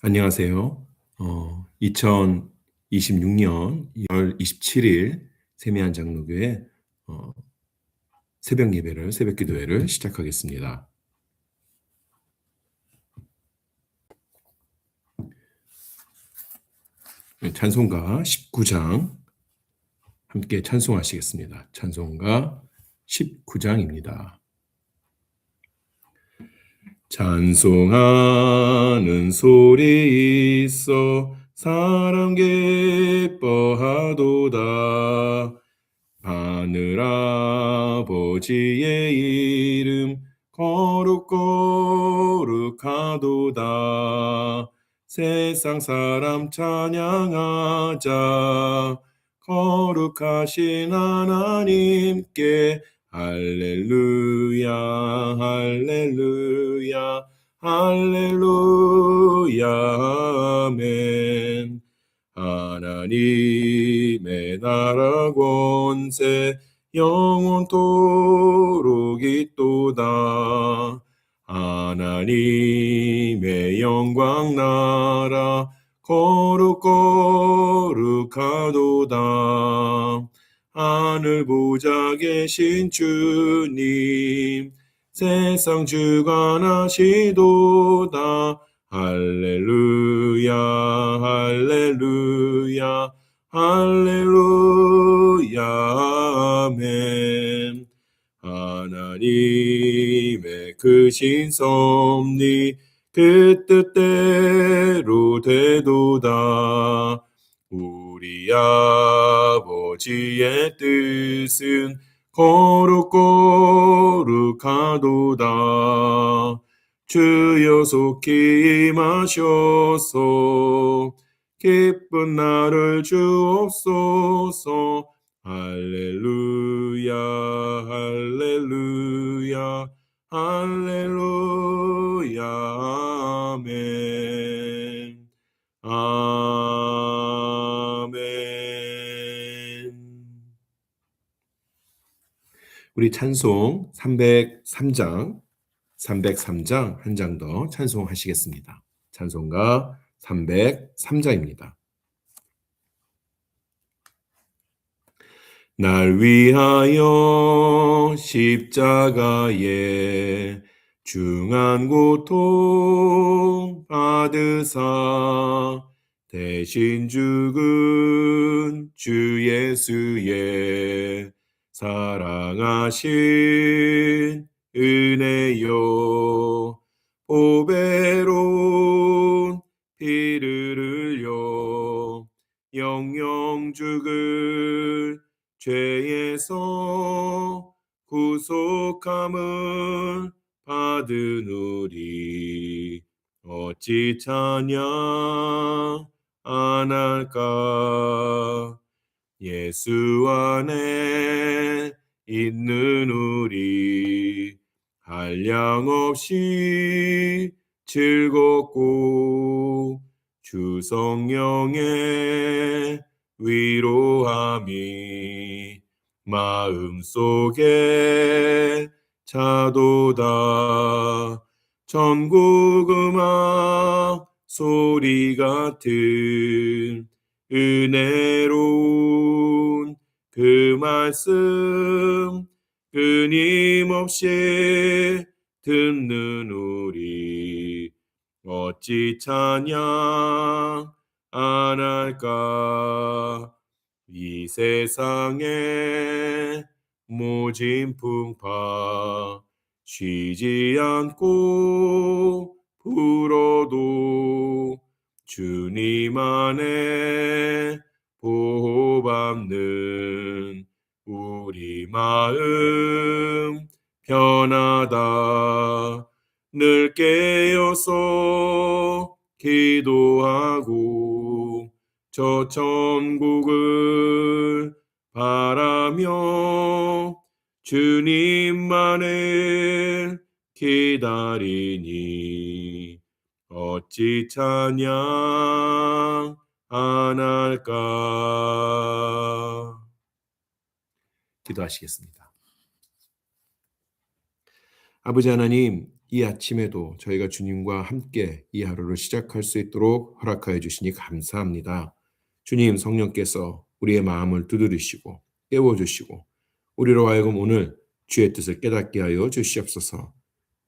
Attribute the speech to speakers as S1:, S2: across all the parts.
S1: 안녕하세요. 어, 2026년 2월 27일 세미한 장로교회 어, 새벽 예배를 새벽 기도회를 시작하겠습니다. 네, 찬송가 19장 함께 찬송하시겠습니다. 찬송가 19장입니다. 찬송하는 소리 있어 사람 기뻐하도다. 하늘 아버지의 이름 거룩 거룩하도다. 세상 사람 찬양하자. 거룩하신 하나님께 할렐루야 할렐루야 할렐루야 아멘. 하나님의 나라 권세 영원토록 있도다. 하나님의 영광 나라 거룩 거룩하도다 하늘 보좌 계신 주님 세상 주관하시도다. 할렐루야 할렐루야 할렐루야 아멘. 하나님의 크신 섭리 그 뜻대로 되도다 우리 아버지의 뜻은 거룩 거룩하도다. 주여 속히 임하셔서 기쁜 나를 주옵소서. 할렐루야 할렐루야 할렐루야 아멘. 아멘 우리 찬송 303장 303장 한 장 더 찬송하시겠습니다. 찬송가 303장입니다. 날 위하여 십자가에 중한 고통 받으사 대신 죽은 주 예수의 사랑하신 은혜요 보배로운 피를 흘려 영영 죽을 죄에서 구속함을 받은 우리 어찌 찬양 안 할까 예수 안에 있는 우리 한량없이 즐겁고 주 성령의 위로함이 마음속에 차도다. 전국 음악 소리 같은 은혜로운 그 말씀 끊임없이 듣는 우리 어찌 찬양 안 할까? 이 세상에 모진 풍파 쉬지 않고 불어도 주님 안에 보호받는 우리 마음 편하다. 늘 깨어서 기도하고 저 천국을 바라며 주님만을 기다리니 어찌 찬양 안 할까 기도하시겠습니다. 아버지 하나님 이 아침에도 저희가 주님과 함께 이 하루를 시작할 수 있도록 허락하여 주시니 감사합니다. 주님 성령께서 우리의 마음을 두드리시고 깨워주시고 우리로 하여금 오늘 주의 뜻을 깨닫게 하여 주시옵소서.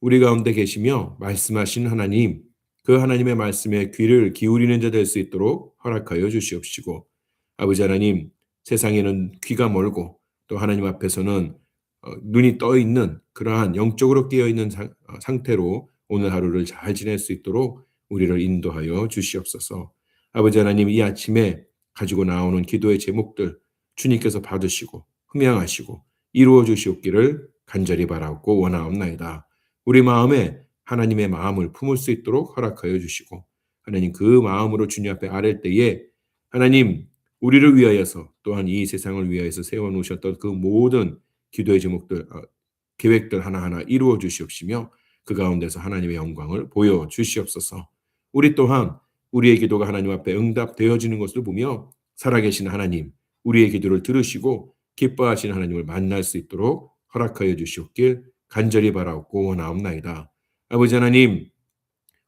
S1: 우리 가운데 계시며 말씀하신 하나님, 그 하나님의 말씀에 귀를 기울이는 자 될 수 있도록 허락하여 주시옵시고 아버지 하나님, 세상에는 귀가 멀고 또 하나님 앞에서는 어, 눈이 떠 있는 그러한 영적으로 깨어 있는 어, 상태로 오늘 하루를 잘 지낼 수 있도록 우리를 인도하여 주시옵소서. 아버지 하나님 이 아침에 가지고 나오는 기도의 제목들 주님께서 받으시고 흠양하시고 이루어 주시옵기를 간절히 바라고 원하옵나이다. 우리 마음에 하나님의 마음을 품을 수 있도록 허락하여 주시고 하나님 그 마음으로 주님 앞에 아랠 때에 하나님 우리를 위하여서 또한 이 세상을 위하여서 세워 놓으셨던 그 모든 기도의 제목들 어, 계획들 하나하나 이루어 주시옵시며 그 가운데서 하나님의 영광을 보여 주시옵소서. 우리 또한 우리의 기도가 하나님 앞에 응답되어지는 것을 보며 살아계신 하나님, 우리의 기도를 들으시고 기뻐하시는 하나님을 만날 수 있도록 허락하여 주시옵길 간절히 바라옵고 원하옵나이다. 아버지 하나님,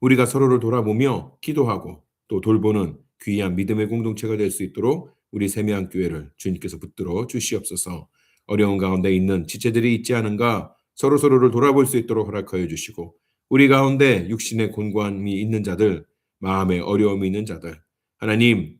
S1: 우리가 서로를 돌아보며 기도하고 또 돌보는 귀한 믿음의 공동체가 될 수 있도록 우리 세미한 교회를 주님께서 붙들어 주시옵소서. 어려운 가운데 있는 지체들이 있지 않은가 서로 서로를 돌아볼 수 있도록 허락하여 주시고 우리 가운데 육신의 곤고함이 있는 자들, 마음의 어려움이 있는 자들, 하나님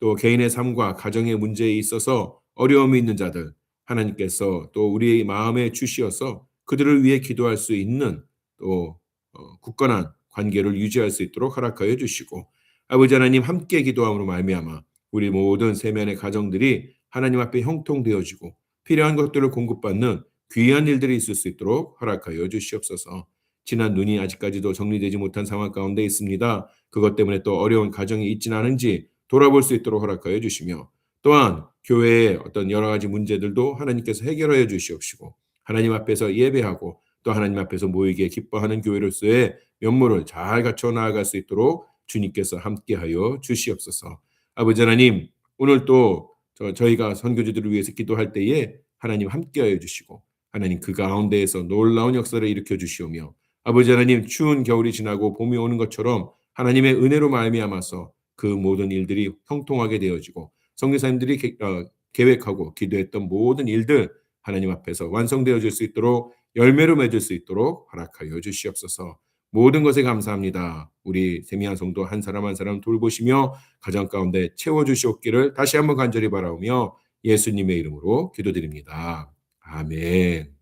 S1: 또 개인의 삶과 가정의 문제에 있어서 어려움이 있는 자들, 하나님께서 또 우리의 마음에 주시어서 그들을 위해 기도할 수 있는 또 어, 굳건한 관계를 유지할 수 있도록 허락하여 주시고 아버지 하나님 함께 기도함으로 말미암아 우리 모든 세면의 가정들이 하나님 앞에 형통되어지고 필요한 것들을 공급받는 귀한 일들이 있을 수 있도록 허락하여 주시옵소서. 지난 눈이 아직까지도 정리되지 못한 상황 가운데 있습니다. 그것 때문에 또 어려운 가정이 있지는 않은지 돌아볼 수 있도록 허락하여 주시며 또한 교회의 어떤 여러 가지 문제들도 하나님께서 해결하여 주시옵시고 하나님 앞에서 예배하고 또 하나님 앞에서 모이게 기뻐하는 교회로서의 면모를 잘 갖춰 나아갈 수 있도록 주님께서 함께하여 주시옵소서. 아버지 하나님 오늘 또 저희가 선교지들을 위해서 기도할 때에 하나님 함께하여 주시고 하나님 그 가운데에서 놀라운 역사를 일으켜 주시오며 아버지 하나님 추운 겨울이 지나고 봄이 오는 것처럼 하나님의 은혜로 말미암아서 그 모든 일들이 형통하게 되어지고 성교사님들이 어, 계획하고 기도했던 모든 일들 하나님 앞에서 완성되어질 수 있도록 열매로 맺을 수 있도록 허락하여 주시옵소서. 모든 것에 감사합니다. 우리 세미한 성도 한 사람 한 사람 돌보시며 가정 가운데 채워 주시옵기를 다시 한번 간절히 바라오며 예수님의 이름으로 기도드립니다. 아멘.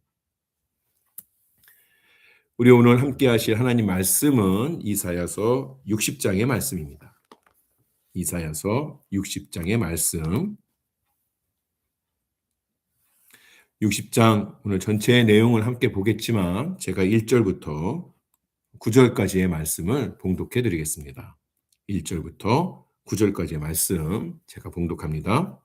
S1: 우리 오늘 함께 하실 하나님 말씀은 이사야서 60장의 말씀입니다. 이사야서 60장의 말씀. 60장 오늘 전체의 내용을 함께 보겠지만 제가 1절부터 9절까지의 말씀을 봉독해 드리겠습니다. 1절부터 9절까지의 말씀 제가 봉독합니다.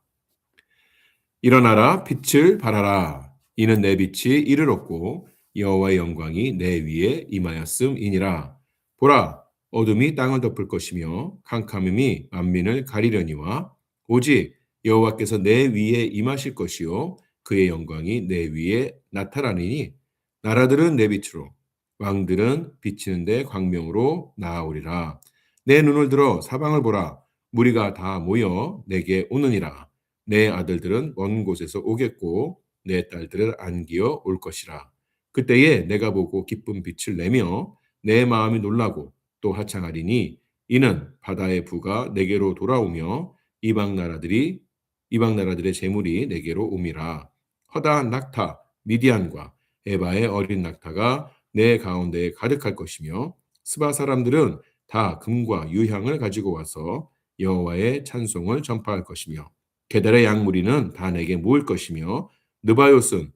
S1: 일어나라 빛을 발하라 이는 내 빛이 이를 얻고 여호와의 영광이 내 위에 임하였음이니라 보라 어둠이 땅을 덮을 것이며 캄캄함이 만민을 가리려니와 오직 여호와께서 내 위에 임하실 것이요 그의 영광이 내 위에 나타나리니 나라들은 내 빛으로 왕들은 비치는 데 광명으로 나아오리라. 내 눈을 들어 사방을 보라. 무리가 다 모여 내게 오느니라. 내 아들들은 먼 곳에서 오겠고 내 딸들을 안기어 올 것이라. 그때에 내가 보고 기쁜 빛을 내며 내 마음이 놀라고 또 하창하리니 이는 바다의 부가 내게로 돌아오며 이방 나라들이 이방 나라들의 재물이 내게로 옴이라. 허다한 낙타 미디안과 에바의 어린 낙타가 내 가운데에 가득할 것이며 스바 사람들은 다 금과 유향을 가지고 와서 여호와의 찬송을 전파할 것이며 게달의 양무리는 다 내게 모을 것이며 느바요스는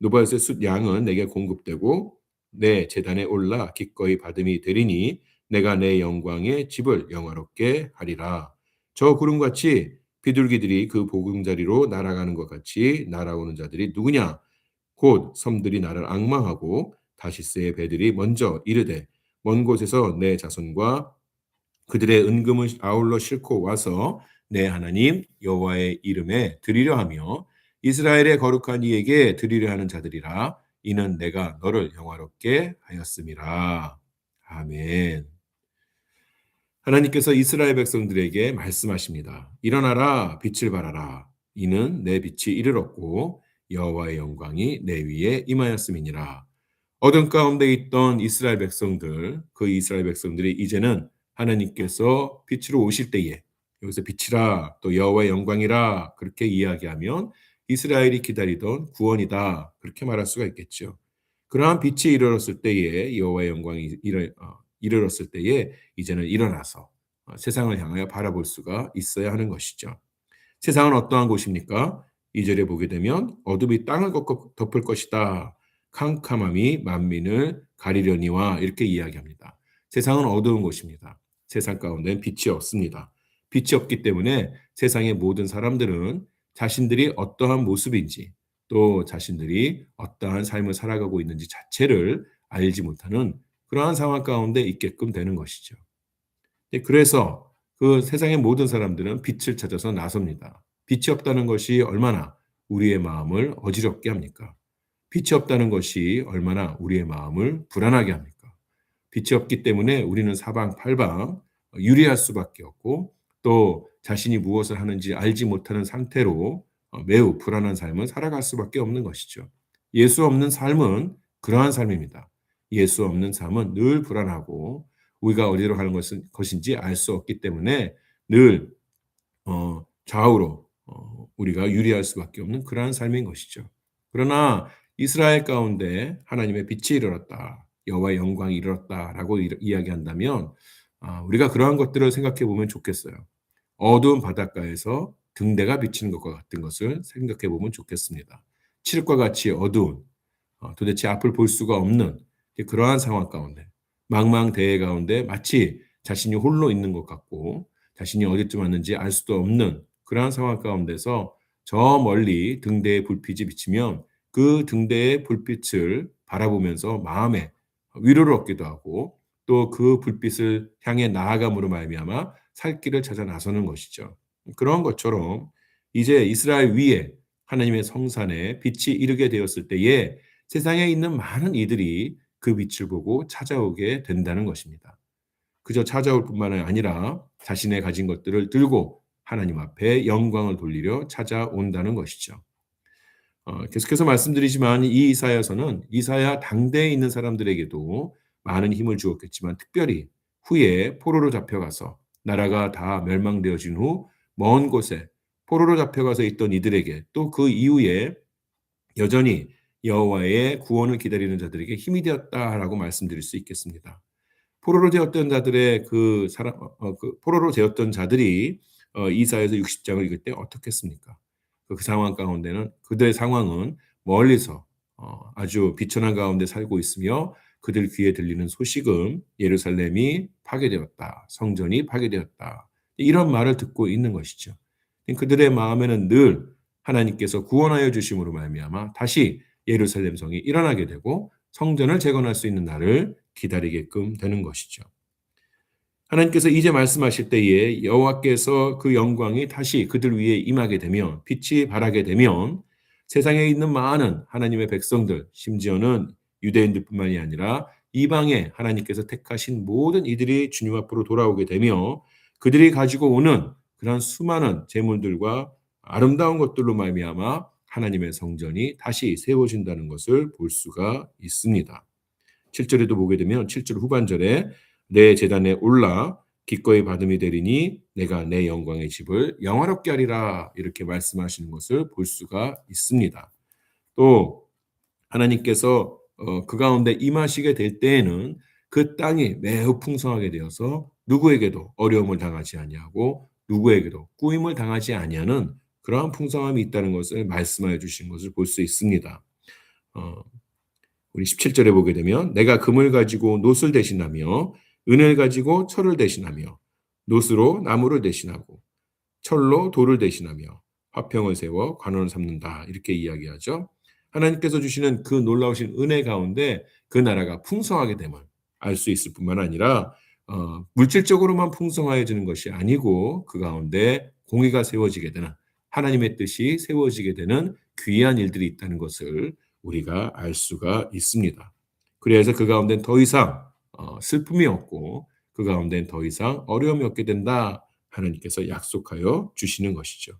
S1: 느바요스의 숫 양은 내게 공급되고 내 재단에 올라 기꺼이 받음이 되리니 내가 내 영광의 집을 영화롭게 하리라. 저 구름같이 비둘기들이 그 보금자리로 날아가는 것 같이 날아오는 자들이 누구냐? 곧 섬들이 나를 악망하고 다시스의 배들이 먼저 이르되 먼 곳에서 내 자손과 그들의 은금을 아울러 싣고 와서 내 하나님 여호와의 이름에 드리려 하며 이스라엘의 거룩한 이에게 드리려 하는 자들이라 이는 내가 너를 영화롭게 하였음이라. 아멘. 하나님께서 이스라엘 백성들에게 말씀하십니다. 일어나라 빛을 발하라 이는 내 빛이 이르렀고 여호와의 영광이 내 위에 임하였음이니라. 어둠 가운데 있던 이스라엘 백성들 그 이스라엘 백성들이 이제는 하나님께서 빛으로 오실 때에 여기서 빛이라 또 여호와의 영광이라 그렇게 이야기하면 이스라엘이 기다리던 구원이다 그렇게 말할 수가 있겠죠. 그러한 빛이 이르렀을 때에 여호와의 영광이 이르, 어, 이르렀을 때에 이제는 일어나서 어, 세상을 향하여 바라볼 수가 있어야 하는 것이죠. 세상은 어떠한 곳입니까? 이절에 보게 되면 어둠이 땅을 덮을 것이다. 캄캄함이 만민을 가리려니와 이렇게 이야기합니다. 세상은 어두운 곳입니다. 세상 가운데는 빛이 없습니다. 빛이 없기 때문에 세상의 모든 사람들은 자신들이 어떠한 모습인지 또 자신들이 어떠한 삶을 살아가고 있는지 자체를 알지 못하는 그러한 상황 가운데 있게끔 되는 것이죠. 그래서 그 세상의 모든 사람들은 빛을 찾아서 나섭니다. 빛이 없다는 것이 얼마나 우리의 마음을 어지럽게 합니까? 빛이 없다는 것이 얼마나 우리의 마음을 불안하게 합니까? 빛이 없기 때문에 우리는 사방팔방 유리할 수밖에 없고 또 자신이 무엇을 하는지 알지 못하는 상태로 매우 불안한 삶을 살아갈 수밖에 없는 것이죠. 예수 없는 삶은 그러한 삶입니다. 예수 없는 삶은 늘 불안하고 우리가 어디로 가는 것은, 것인지 알 수 없기 때문에 늘 어, 좌우로 어, 우리가 유리할 수밖에 없는 그러한 삶인 것이죠. 그러나 이스라엘 가운데 하나님의 빛이 이르렀다. 여호와의 영광이 이르렀다라고 이야기한다면 아, 우리가 그러한 것들을 생각해 보면 좋겠어요. 어두운 바닷가에서 등대가 비치는 것과 같은 것을 생각해 보면 좋겠습니다. 칠흑과 같이 어두운 어, 도대체 앞을 볼 수가 없는 그러한 상황 가운데 망망대해 가운데 마치 자신이 홀로 있는 것 같고 자신이 어디쯤 왔는지 알 수도 없는 그러한 상황 가운데서 저 멀리 등대의 불빛이 비치면 그 등대의 불빛을 바라보면서 마음에 위로를 얻기도 하고 또 그 불빛을 향해 나아감으로 말미암아 살 길을 찾아 나서는 것이죠. 그런 것처럼 이제 이스라엘 위에 하나님의 성산에 빛이 이르게 되었을 때에 세상에 있는 많은 이들이 그 빛을 보고 찾아오게 된다는 것입니다. 그저 찾아올 뿐만 아니라 자신의 가진 것들을 들고 하나님 앞에 영광을 돌리려 찾아온다는 것이죠. 어, 계속해서 말씀드리지만 이 이사야서는 이사야 당대에 있는 사람들에게도 많은 힘을 주었겠지만 특별히 후에 포로로 잡혀가서 나라가 다 멸망되어진 후 먼 곳에 포로로 잡혀가서 있던 이들에게 또 그 이후에 여전히 여호와의 구원을 기다리는 자들에게 힘이 되었다라고 말씀드릴 수 있겠습니다. 포로로 되었던 자들의 그 사람 어, 어그 포로로 되었던 자들이 어, 이사에서 60장을 읽을 때 어떻겠습니까? 그, 그 상황 가운데는 그들의 상황은 멀리서 어, 아주 비천한 가운데 살고 있으며 그들 귀에 들리는 소식은 예루살렘이 파괴되었다. 성전이 파괴되었다. 이런 말을 듣고 있는 것이죠. 그들의 마음에는 늘 하나님께서 구원하여 주심으로 말미암아 다시 예루살렘 성이 일어나게 되고 성전을 재건할 수 있는 날을 기다리게끔 되는 것이죠. 하나님께서 이제 말씀하실 때에 여호와께서 그 영광이 다시 그들 위에 임하게 되면 빛이 발하게 되면 세상에 있는 많은 하나님의 백성들 심지어는 유대인들뿐만이 아니라 이방에 하나님께서 택하신 모든 이들이 주님 앞으로 돌아오게 되며 그들이 가지고 오는 그런 수많은 재물들과 아름다운 것들로 말미암아 하나님의 성전이 다시 세워진다는 것을 볼 수가 있습니다. 7절에도 보게 되면 7절 후반절에 내 재단에 올라 기꺼이 받음이 되리니 내가 내 영광의 집을 영화롭게 하리라 이렇게 말씀하시는 것을 볼 수가 있습니다. 또 하나님께서 어, 그 가운데 임하시게 될 때에는 그 땅이 매우 풍성하게 되어서 누구에게도 어려움을 당하지 아니하고 누구에게도 꾸임을 당하지 아니하는 그러한 풍성함이 있다는 것을 말씀하여 주신 것을 볼 수 있습니다. 어, 우리 17절에 보게 되면 내가 금을 가지고 노을 대신하며 은을 가지고 철을 대신하며 노스로 나무를 대신하고 철로 돌을 대신하며 화평을 세워 관원을 삼는다 이렇게 이야기하죠. 하나님께서 주시는 그 놀라우신 은혜 가운데 그 나라가 풍성하게 됨을 알 수 있을 뿐만 아니라 어, 물질적으로만 풍성해지는 것이 아니고 그 가운데 공의가 세워지게 되는 하나님의 뜻이 세워지게 되는 귀한 일들이 있다는 것을 우리가 알 수가 있습니다. 그래서 그 가운데는 더 이상 어, 슬픔이 없고 그 가운데는 더 이상 어려움이 없게 된다. 하나님께서 약속하여 주시는 것이죠.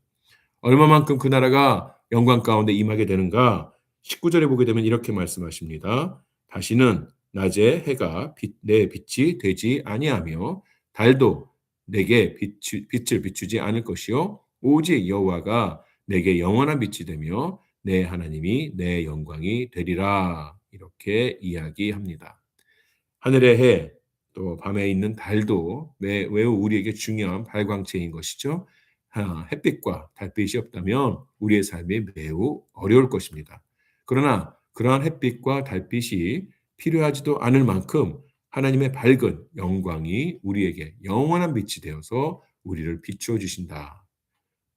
S1: 얼마만큼 그 나라가 영광 가운데 임하게 되는가? 19절에 보게 되면 이렇게 말씀하십니다. 다시는 낮에 해가 빛, 내 빛이 되지 아니하며 달도 내게 빛, 빛을 비추지 않을 것이요 오직 여호와가 내게 영원한 빛이 되며 내 하나님이 내 영광이 되리라 이렇게 이야기합니다. 하늘의 해, 또 밤에 있는 달도 매, 매우 우리에게 중요한 발광체인 것이죠. 아, 햇빛과 달빛이 없다면 우리의 삶이 매우 어려울 것입니다. 그러나 그러한 햇빛과 달빛이 필요하지도 않을 만큼 하나님의 밝은 영광이 우리에게 영원한 빛이 되어서 우리를 비추어 주신다.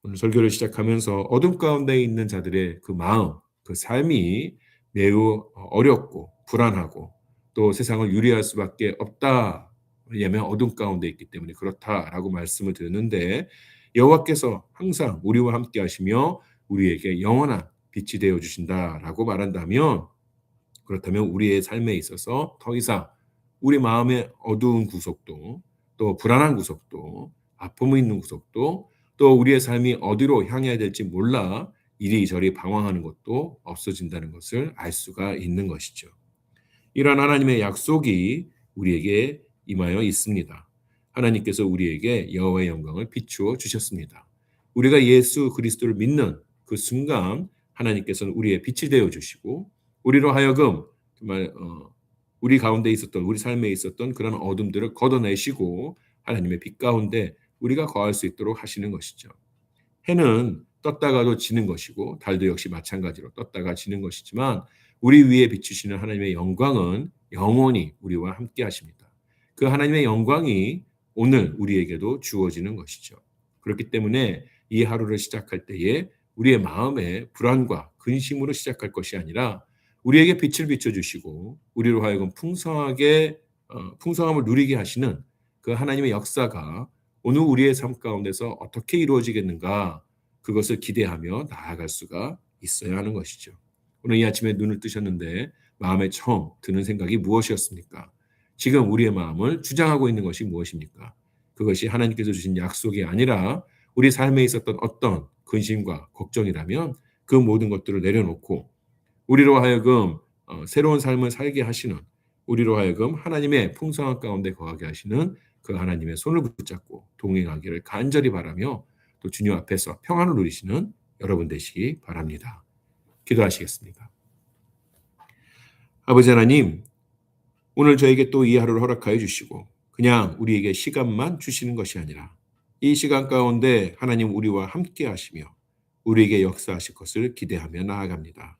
S1: 오늘 설교를 시작하면서 어둠 가운데 있는 자들의 그 마음, 그 삶이 매우 어렵고 불안하고 또 세상을 유리할 수밖에 없다. 왜냐하면 어둠 가운데 있기 때문에 그렇다라고 말씀을 드렸는데 여호와께서 항상 우리와 함께 하시며 우리에게 영원한 빛이 되어 주신다라고 말한다면 그렇다면 우리의 삶에 있어서 더 이상 우리 마음의 어두운 구석도 또 불안한 구석도 아픔이 있는 구석도 또 우리의 삶이 어디로 향해야 될지 몰라 이리저리 방황하는 것도 없어진다는 것을 알 수가 있는 것이죠. 이러한 하나님의 약속이 우리에게 임하여 있습니다. 하나님께서 우리에게 여호와의 영광을 비추어 주셨습니다. 우리가 예수 그리스도를 믿는 그 순간 하나님께서는 우리의 빛이 되어 주시고 우리로 하여금 정말 어, 우리 가운데 있었던 우리 삶에 있었던 그런 어둠들을 걷어내시고 하나님의 빛 가운데 우리가 거할 수 있도록 하시는 것이죠. 해는 떴다가도 지는 것이고 달도 역시 마찬가지로 떴다가 지는 것이지만 우리 위에 비추시는 하나님의 영광은 영원히 우리와 함께 하십니다. 그 하나님의 영광이 오늘 우리에게도 주어지는 것이죠. 그렇기 때문에 이 하루를 시작할 때에 우리의 마음에 불안과 근심으로 시작할 것이 아니라 우리에게 빛을 비춰주시고 우리로 하여금 풍성하게 어, 풍성함을 누리게 하시는 그 하나님의 역사가 오늘 우리의 삶 가운데서 어떻게 이루어지겠는가 그것을 기대하며 나아갈 수가 있어야 하는 것이죠. 오늘 이 아침에 눈을 뜨셨는데 마음에 처음 드는 생각이 무엇이었습니까? 지금 우리의 마음을 주장하고 있는 것이 무엇입니까? 그것이 하나님께서 주신 약속이 아니라 우리 삶에 있었던 어떤 근심과 걱정이라면 그 모든 것들을 내려놓고 우리로 하여금 어, 새로운 삶을 살게 하시는 우리로 하여금 하나님의 풍성한 가운데 거하게 하시는 그 하나님의 손을 붙잡고 동행하기를 간절히 바라며 또 주님 앞에서 평안을 누리시는 여러분 되시기 바랍니다. 기도하시겠습니다. 아버지 하나님, 오늘 저에게 또 이 하루를 허락하여 주시고 그냥 우리에게 시간만 주시는 것이 아니라 이 시간 가운데 하나님 우리와 함께 하시며 우리에게 역사하실 것을 기대하며 나아갑니다.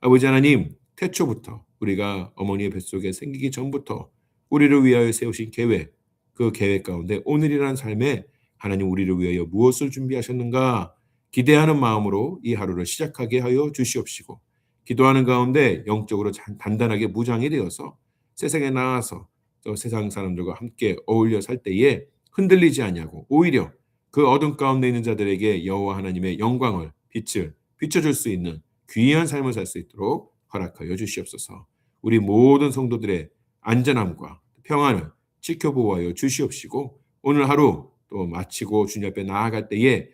S1: 아버지 하나님, 태초부터 우리가 어머니의 뱃속에 생기기 전부터 우리를 위하여 세우신 계획, 그 계획 가운데 오늘이라는 삶에 하나님 우리를 위하여 무엇을 준비하셨는가 기대하는 마음으로 이 하루를 시작하게 하여 주시옵시고 기도하는 가운데 영적으로 단단하게 무장이 되어서 세상에 나와서 또 세상 사람들과 함께 어울려 살 때에 흔들리지 아니하고 오히려 그 어둠 가운데 있는 자들에게 여호와 하나님의 영광을 빛을 비춰줄 수 있는 귀한 삶을 살 수 있도록 허락하여 주시옵소서. 우리 모든 성도들의 안전함과 평안을 지켜보아여 주시옵시고 오늘 하루 또 마치고 주님 앞에 나아갈 때에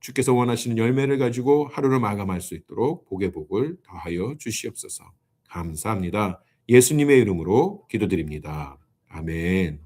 S1: 주께서 원하시는 열매를 가지고 하루를 마감할 수 있도록 복의 복을 더하여 주시옵소서. 감사합니다. 예수님의 이름으로 기도드립니다. 아멘.